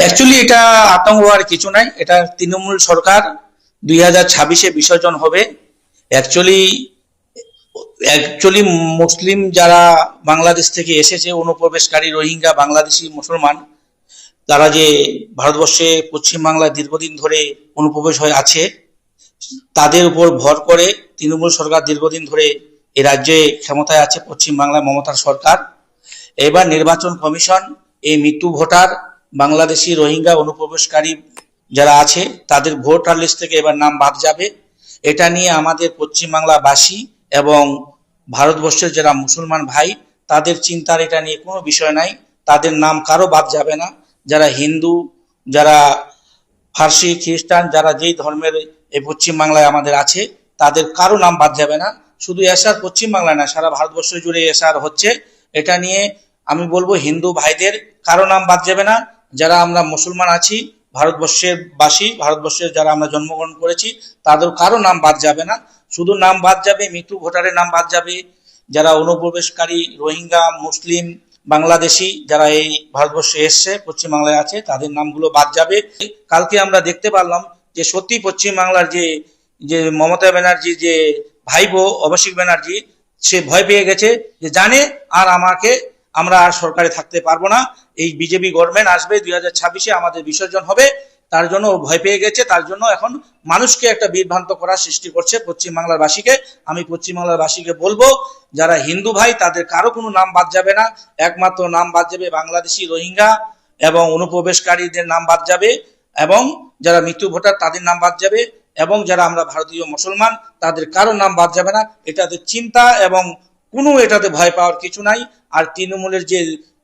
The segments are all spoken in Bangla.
অ্যাকচুয়ালি এটা আতঙ্ক হওয়ার কিছু নাই। এটা তৃণমূল সরকার দুই হাজার ছাব্বিশে বিসর্জন হবে। অ্যাকচুয়ালি অ্যাকচুয়ালি মুসলিম যারা বাংলাদেশ থেকে এসেছে, অনুপ্রবেশকারী রোহিঙ্গা, বাংলাদেশি মুসলমান, তারা যে ভারতবর্ষে পশ্চিমবাংলায় দীর্ঘদিন ধরে অনুপ্রবেশ হয়ে আছে, তাদের উপর ভর করে তৃণমূল সরকার দীর্ঘদিন ধরে এ রাজ্যে ক্ষমতায় আছে পশ্চিমবাংলায় মমতার সরকার। এবার নির্বাচন কমিশন, এই মৃত্যু ভোটার বাংলাদেশি রোহিঙ্গা অনুপ্রবেশকারী যারা আছে, তাদের ভোটার লিস্ট থেকে এবার নাম বাদ যাবে। এটা নিয়ে আমাদের পশ্চিমবাংলাবাসী এবং ভারতবর্ষের যারা মুসলমান ভাই, তাদের চিন্তার এটা নিয়ে কোনো বিষয় নাই। তাদের নাম কারও বাদ যাবে না। যারা হিন্দু, যারা ফার্সি, খ্রিস্টান, যারা যেই ধর্মের এই পশ্চিমবাংলায় আমাদের আছে, তাদের কারও নাম বাদ যাবে না। শুধু এসআর পশ্চিমবাংলায় না, সারা ভারতবর্ষ জুড়ে এসআর হচ্ছে। এটা নিয়ে আমি বলব হিন্দু ভাইদের কারও নাম বাদ যাবে না। যারা আমরা মুসলমান আছি, ভারতবর্ষের বাসী, ভারতবর্ষের যারা আমরা জন্মগ্রহণ করেছি, তাদের কারও নাম বাদ যাবে না। শুধু নাম বাদ যাবে, মৃত্যু ভোটারের নাম বাদ যাবে। যারা অনুপ্রবেশকারী, রোহিঙ্গা, মুসলিম, বাংলাদেশি যারা এই ভারতবর্ষে এসছে, পশ্চিমবাংলায় আছে, তাদের নামগুলো বাদ যাবে। কালকে আমরা দেখতে পারলাম যে সত্যি পশ্চিমবাংলার যে যে মমতা ব্যানার্জি, যে ভাইবো অভিষেক ব্যানার্জি, সে ভয় পেয়ে গেছে যে জানে আর আমাকে আমরা আর সরকারে থাকতে পারব না। এই বিজেপি গভর্নমেন্ট আসবে দুই হাজার ছাব্বিশে আমাদের বিসর্জন হবে। তার জন্য ভয় পেয়ে গেছে। তার জন্য এখন মানুষকে একটা বিভ্রান্ত করার সৃষ্টি করছে পশ্চিমবাংলার বাসীকে আমি পশ্চিমবাংলার বাসীকে বলব, যারা হিন্দু ভাই, তাদের কারও কোনো নাম বাদ যাবে না। একমাত্র নাম বাদ যাবে বাংলাদেশি রোহিঙ্গা এবং অনুপ্রবেশকারীদের নাম বাদ যাবে এবং যারা মৃত্যু ভোটার, তাদের নাম বাদ যাবে এবং যারা আমরা ভারতীয় মুসলমান, তাদের কারও নাম বাদ যাবে না। এটাতে চিন্তা এবং কোনো এটাতে ভয় পাওয়ার কিছু নাই। আর তৃণমূলের যে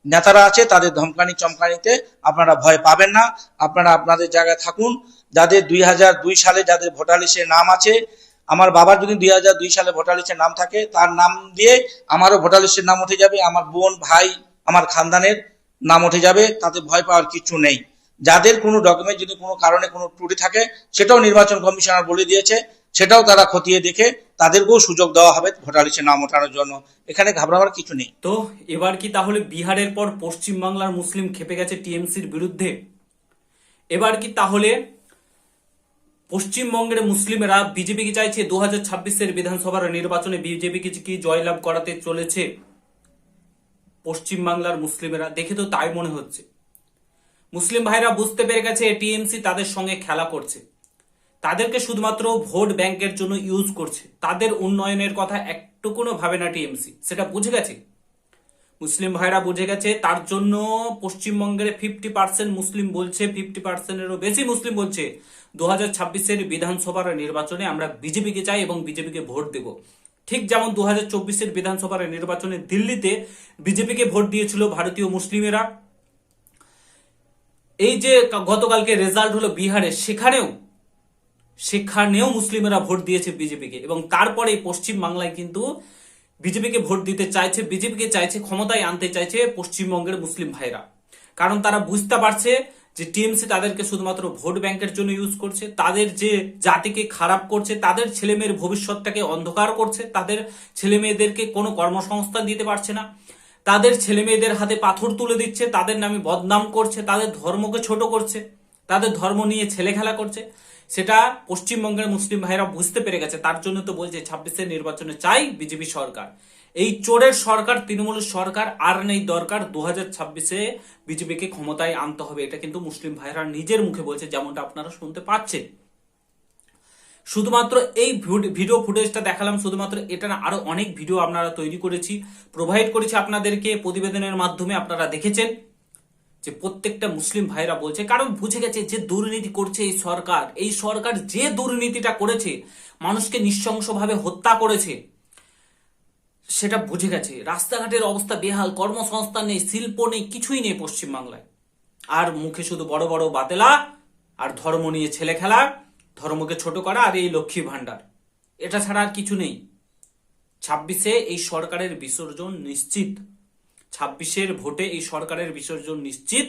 নেতারা আছে, তাদের ধমকানি চমকানিতে আপনারা ভয় পাবেন না। আপনারা আপনাদের জায়গায় থাকুন। যাদের দুই হাজার দুই সালে যাদের ভোটার নাম আছে, আমার বাবার যদি দুই হাজার দুই সালে ভোটার লিস্টে নাম থাকে, তার নাম দিয়ে আমারও ভোটার লিস্টের নাম উঠে যাবে। আমার বোন, ভাই, আমার খানদানের নাম উঠে যাবে। তাতে ভয় পাওয়ার কিছু নেই। যাদের কোনো ডকুমেন্ট যদি কোনো কারণে কোনো ত্রুটি থাকে, সেটাও নির্বাচন কমিশনার বলে দিয়েছে। সেটাও তারা খতিয়ে দেখে তাদেরকেও সুযোগ দেওয়া হবে ভোটার লিস্টে নাম ওঠানোর জন্য। এখানে ঘাবড়াবার কিছু নেই। তো এবার কি তাহলে বিহারের পর পশ্চিমবাংলার মুসলিম খেপে গেছে টিএমসির বিরুদ্ধে? এবার কি তাহলে পশ্চিমবঙ্গের মুসলিমেরা বিজেপিকে চাইছে? দু হাজার ছাব্বিশের বিধানসভার নির্বাচনে বিজেপিকে কি জয়লাভ করাতে চলেছে পশ্চিমবাংলার মুসলিমেরা? দেখে তো তাই মনে হচ্ছে। মুসলিম ভাইরা বুঝতে পেরে গেছে, টিএমসি তাদের সঙ্গে খেলা করছে। তাদেরকে শুধুমাত্র ভোট ব্যাংকের জন্য ইউজ করছে। তাদের উন্নয়নের কথা একটুকুনো ভাবে না টিএমসি। সেটা বুঝে গেছে? মুসলিম ভাইরা বুঝে গেছে, তার জন্য পশ্চিমবঙ্গের ফিফটি পার্সেন্ট মুসলিম বলছে ফিফটি পার্সেন্টেরও বেশি মুসলিম বলছে। দু হাজার ছাব্বিশের বিধানসভার নির্বাচনে আমরা বিজেপিকে চাই এবং বিজেপিকে ভোট দেব। ঠিক যেমন দু হাজার চব্বিশের বিধানসভার নির্বাচনে দিল্লিতে বিজেপিকে ভোট দিয়েছিল ভারতীয় মুসলিমেরা। এই যে গতকালকে রেজাল্ট হলো বিহারে, সেখানেও সেখানেও মুসলিমেরা ভোট দিয়েছে বিজেপিকে এবং তারপরে পশ্চিম বাংলায় কিন্তু বিজেপিকে ভোট দিতে চাইছে, বিজেপিকে চাইছে, ক্ষমতায় আনতে চাইছে পশ্চিমবঙ্গের মুসলিম ভাইরা। কারণ তারা বুঝতে পারছে যে টিএমসি তাদেরকে শুধুমাত্র ভোট ব্যাংকের জন্য ইউজ করছে, তাদের যে জাতিকে খারাপ করছে, তাদের ছেলে মেয়ের ভবিষ্যৎটাকে অন্ধকার করছে, তাদের ছেলে মেয়েদেরকে কোনো কর্মসংস্থান দিতে পারছে না, তাদের ছেলে মেয়েদের হাতে পাথর তুলে দিচ্ছে, তাদের নামে বদনাম করছে, তাদের ধর্মকে ছোট করছে। তাদের ধর্ম নিয়ে ছেলে খেলা করছে। সেটা পশ্চিমবঙ্গের মুসলিম ভাইরা বুঝতে পেরে গেছে। তার জন্য তো বলছে ছাব্বিশের নির্বাচনে চাই বিজেপি সরকার। এই চোরের সরকার তৃণমূল সরকার আর নেই দরকার। দু হাজার ছাব্বিশে বিজেপিকে ক্ষমতায় আনতে হবে। এটা কিন্তু মুসলিম ভাইরা নিজের মুখে বলছে, যেমনটা আপনারা শুনতে পাচ্ছেন। শুধুমাত্র এই ভিডিও ফুটেজটা দেখালাম। শুধুমাত্র এটা না, আরও অনেক ভিডিও আপনারা তৈরি করেছি, প্রোভাইড করেছি আপনাদেরকে। প্রতিবেদনের মাধ্যমে আপনারা দেখেছেন। যে প্রত্যেকটা মুসলিম ভাইরা বলছে, কারণ বুঝে গেছে যে দুর্নীতি করছে এই সরকার এই সরকার যে দুর্নীতিটা করেছে, মানুষকে নৃশংসভাবে হত্যা করেছে, সেটা বুঝে গেছে। রাস্তাঘাটের অবস্থা বেহাল, কর্মসংস্থান নেই, শিল্প নেই, কিছুই নেই পশ্চিমবাংলায়। আর মুখে শুধু বড় বড় বাতেলা, আর ধর্ম নিয়ে ছেলে খেলা, ধর্মকে ছোট করা আর এই লক্ষ্মী ভাণ্ডার। এটা ছাড়া আর কিছু নেই। ছাব্বিশে এই সরকারের বিসর্জন নিশ্চিত। ছাব্বিশের ভোটে এই সরকারের বিসর্জন নিশ্চিত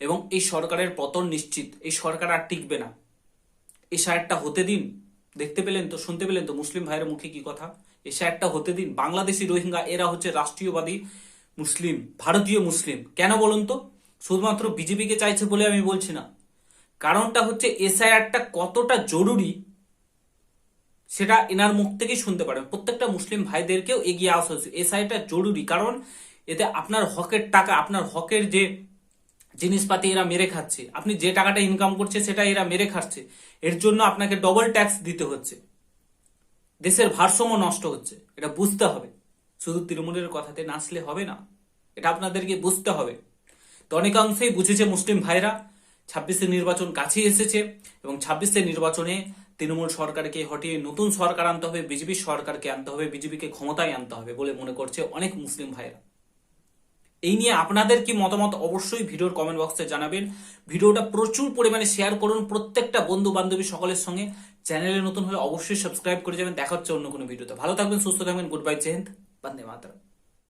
এবং এই সরকারের পতন নিশ্চিত। এই সরকার আর টিকবে না। এই সারটা হতে দিন। দেখতে পেলেন তো, শুনতে পেলেন তো মুসলিম ভাইয়ের মুখে কি কথা? এই সারটা হতে দিন। বাংলাদেশি রোহিঙ্গা, এরা হচ্ছে রাষ্ট্রীয়বাদী মুসলিম, ভারতীয় মুসলিম। কেন বলুন তো? শুধুমাত্র বিজেপিকে চাইছে বলে আমি বলছি না। কারণটা হচ্ছে এসআইআরটা কতটা জরুরি সেটা এনার মুখ থেকেই শুনতে পারেন। প্রত্যেকটা মুসলিম ভাইদেরকেও এগিয়ে আসা হচ্ছে এসআইটা জরুরি। কারণ এতে আপনার হকের টাকা, আপনার হকের যে জিনিসপাতি এরা মেরে খাচ্ছে, আপনি যে টাকাটা ইনকাম করছে সেটা এরা মেরে খাচ্ছে, এর জন্য আপনাকে ডবল ট্যাক্স দিতে হচ্ছে। দেশের ভারসাম্য নষ্ট হচ্ছে, এটা বুঝতে হবে। শুধু তৃণমূলের কথাতে নাচলে হবে না, এটা আপনাদেরকে বুঝতে হবে। তো অনেকাংশেই বুঝেছে মুসলিম ভাইরা, ছাব্বিশে নির্বাচন কাছে এসেছে এবং ছাব্বিশে নির্বাচনে তৃণমূল সরকারকে হটিয়ে নতুন সরকার আনতে হবে, বিজেপি সরকারকে আনতে হবে, বিজেপিকে ক্ষমতায় আনতে হবে বলে মনে করছে অনেক মুসলিম ভাইরা এই নিয়ে আপনাদের কি মতামত অবশ্যই ভিডিওর কমেন্ট বক্সে জানাবেন। ভিডিওটা প্রচুর পরিমাণে শেয়ার করুন প্রত্যেকটা বন্ধু বান্ধবী সকলের সঙ্গে। চ্যানেলে নতুন হলে অবশ্যই সাবস্ক্রাইব করে যাবেন। দেখা হচ্ছে অন্য কোনো ভিডিওতে। ভালো থাকবেন, সুস্থ থাকবেন। গুড বাই জেহেন্দ বন্দে মাতরম